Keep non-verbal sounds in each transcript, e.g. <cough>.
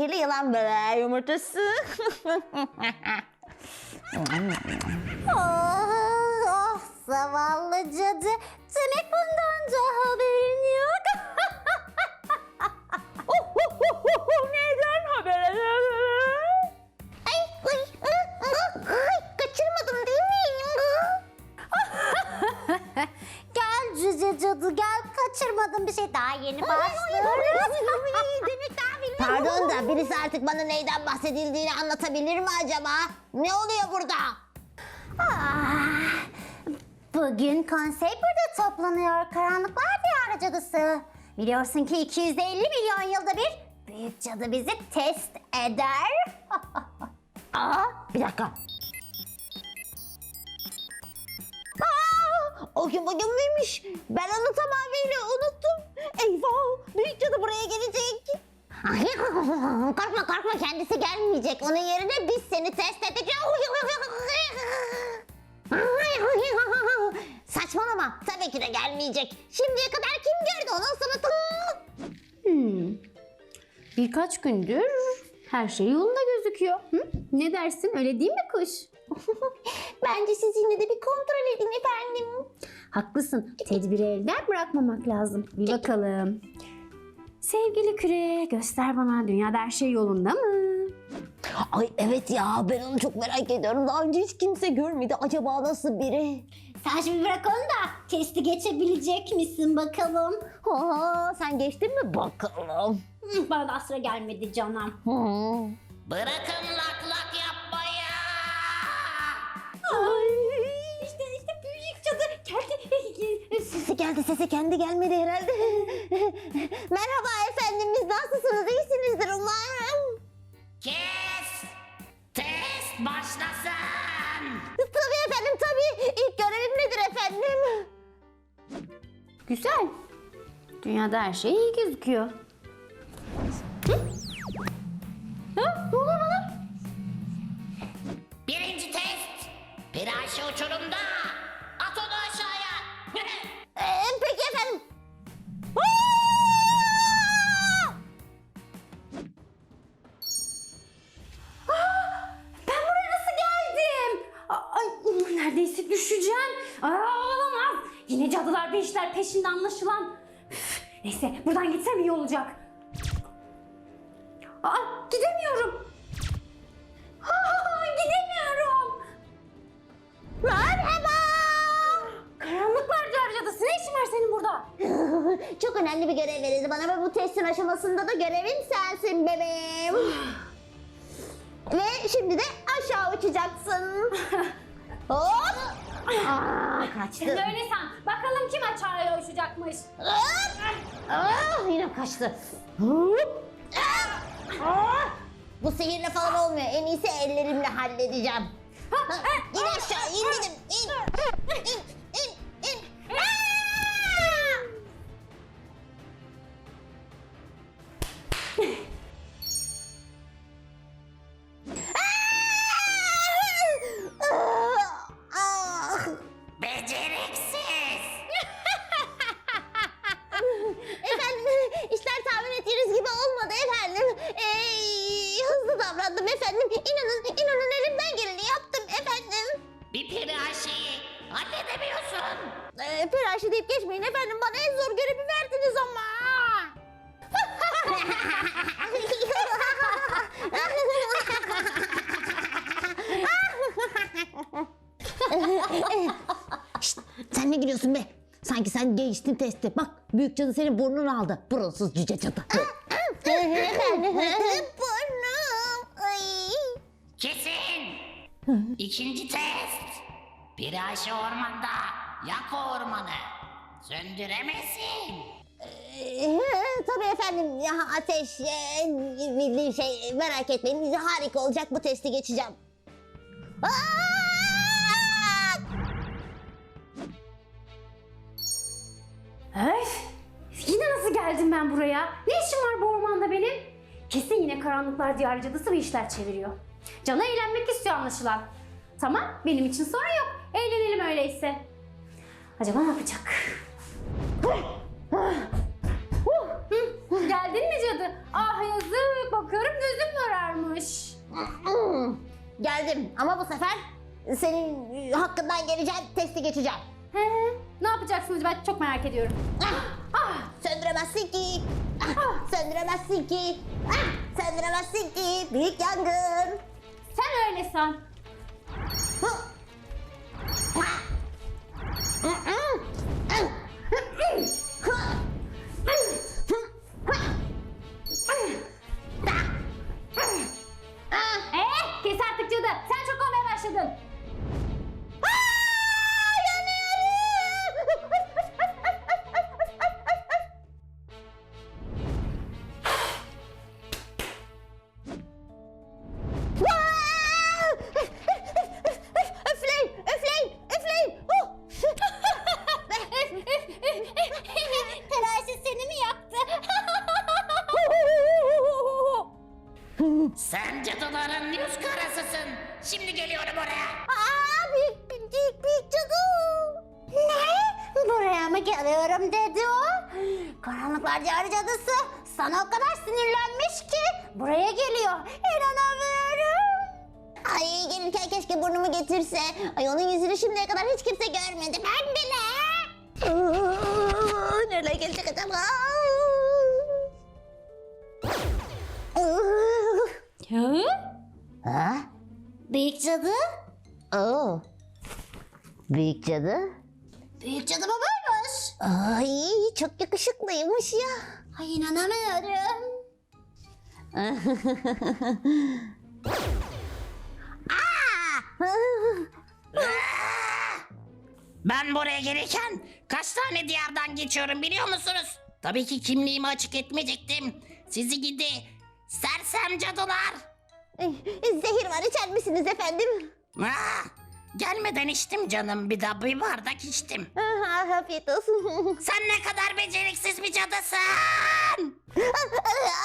zehirli yılan böreği yumurtası. Oh, oh zavallı cadı. Demek bundan da haberin yok. <laughs> Neden haber ay, ay, ay, ay, kaçırmadım değil mi? <laughs> gel cüce cadı gel kaçırmadım bir şey daha yeni başlıyoruz. Birisi artık bana neyden bahsedildiğini anlatabilir mi acaba? Ne oluyor burada? Ah, Bugün konsey burada toplanıyor. Karanlıklar Diyarı Cadısı. Biliyorsun ki 250 milyon yılda bir büyük cadı bizi test eder. <laughs> Aa, bir dakika. Aa, o gün bugün müymüş? Ben onu tamamıyla unuttum. Eyvah, büyük cadı buraya gelecek. Korkma korkma kendisi gelmeyecek. Onun yerine biz seni test edeceğiz. Saçmalama, tabii ki de gelmeyecek. Şimdiye kadar kim gördü onun sanatını? Hmm. Birkaç gündür her şey yolunda gözüküyor. Hı? Ne dersin öyle değil mi kuş? <laughs> Bence siz yine de bir kontrol edin efendim. Haklısın. Tedbiri elden bırakmamak lazım. Bir bakalım. Sevgili küre göster bana dünyada her şey yolunda mı? Ay evet ya, ben onu çok merak ediyorum. Daha önce hiç kimse görmedi. Acaba nasıl biri? Sen şimdi bırak onu da testi geçebilecek misin bakalım? Aa, sen geçtin mi bakalım? Hı, Bana da sıra gelmedi canım. Hı. Bırakın lak Sesi kendi gelmedi herhalde. <laughs> Merhaba efendim, biz nasılsınız? İyisinizdir umarım. Kes. Test başlasın. Tabii efendim, tabii. İlk görevim nedir efendim? Güzel. Dünyada her şey iyi gözüküyor. Cadılar bir işler peşinde anlaşılan. Üf, neyse buradan gitsem iyi olacak. Aa, gidemiyorum. Aa, gidemiyorum. Merhaba. Karanlıklar diğer cadısı. Ne işin var senin burada? <laughs> Çok önemli bir görev verildi bana ve bu testin aşamasında da görevim sensin bebeğim. <sighs> ve şimdi de aşağı uçacaksın. <laughs> Hop. Aa, kaçtı. Sen öyle san. Bakalım kim aşağıya uçacakmış. Aa, yine kaçtı. Hop. Aa. Bu sihirle falan olmuyor. En iyisi ellerimle halledeceğim. İn aşağı, in dedim. İn. İn, in, in. Aa! <laughs> gülüyorsun be? Sanki sen geçtin testi. Bak büyük cadı senin burnunu aldı. Burunsuz cüce cadı. <laughs> Burnum. Ay. Kesin. İkinci test. Piraşi ormanda. Yak o ormanı. Söndüremezsin. Ee, tabii efendim ya ateş e, bildiğim şey merak etmeyin harika olacak bu testi geçeceğim. Aa! Öf! Yine nasıl geldim ben buraya? Ne işim var bu ormanda benim? Kesin yine karanlıklar diyarı cadısı bir işler çeviriyor. Canı eğlenmek istiyor anlaşılan. Tamam, benim için sorun yok. Eğlenelim öyleyse. Acaba ne yapacak? Geldin mi cadı? Ah yazık, bakıyorum geldim ama bu sefer senin hakkından geleceğim, testi geçeceğim. He he. Ne yapacaksınız ben çok merak ediyorum. Ah, Ah! söndüremezsin ki. Ah, söndüremezsin ki. Ah, söndüremezsin ki. Büyük yangın. Sen öyle san. Eh Şimdi geliyorum oraya. Aa, büyük, büyük, büyük cadı. Ne? Buraya mı geliyorum dedi o? Karanlıklar diyarı cadısı sana o kadar sinirlenmiş ki buraya geliyor. İnanamıyorum. Ay gelirken keşke burnumu getirse. Ay onun yüzünü şimdiye kadar hiç kimse görmedi. Ben bile. Aa, Nereye gelecek acaba? Ha? Büyük cadı? Oo. Büyük cadı. Büyük cadı mı buymuş? Ay çok yakışıklıymış ya. Ay inanamıyorum. Ben buraya gelirken kaç tane diyardan geçiyorum biliyor musunuz? Tabii ki kimliğimi açık etmeyecektim. Sizi gidi sersem cadılar. Zehir var içer misiniz efendim? Ah, gelmeden içtim canım bir de bir bardak içtim. Ah, afiyet olsun. <laughs> Sen ne kadar beceriksiz bir cadısın.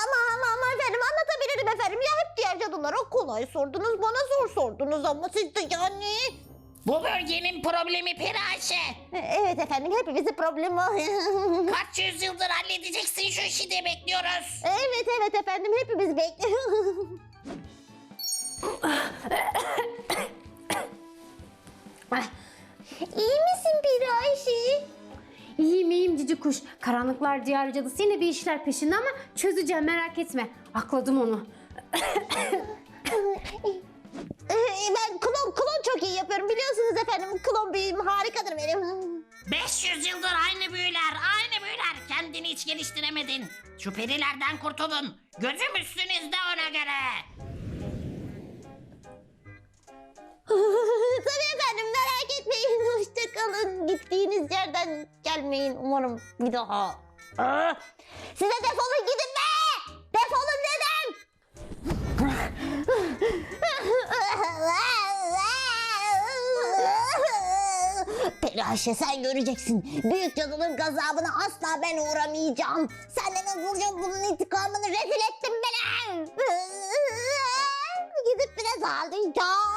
ama ama ama efendim anlatabilirim efendim. Ya hep diğer cadılara kolay sordunuz bana zor sordunuz ama siz de yani. Bu bölgenin problemi Peri Ayşe. Evet efendim hepimizin problemi o. <laughs> Kaç yüzyıldır halledeceksin şu işi de bekliyoruz. evet evet efendim hepimiz bekliyoruz. <laughs> kuş. Karanlıklar diyarı cadısı yine bir işler peşinde ama çözeceğim merak etme. Akladım onu. <coughs> Ben klon klon çok iyi yapıyorum biliyorsunuz efendim. Klon büyüğüm harikadır benim. 500 yıldır aynı büyüler, aynı büyüler. Kendini hiç geliştiremedin. Şu perilerden kurtulun. Gözüm üstünüzde ona göre. <laughs> Tabii efendim merak etmeyin. <laughs> Hoşça kalın. Gittiğiniz yerden gelmeyin umarım bir daha. Aa, Size defolun gidin be! Defolun dedim! Peri Ayşe sen göreceksin. Büyük cadının gazabına asla ben uğramayacağım. Senden hızlıca bunun intikamını rezil ettin beni. Gidip biraz ağlayacağım.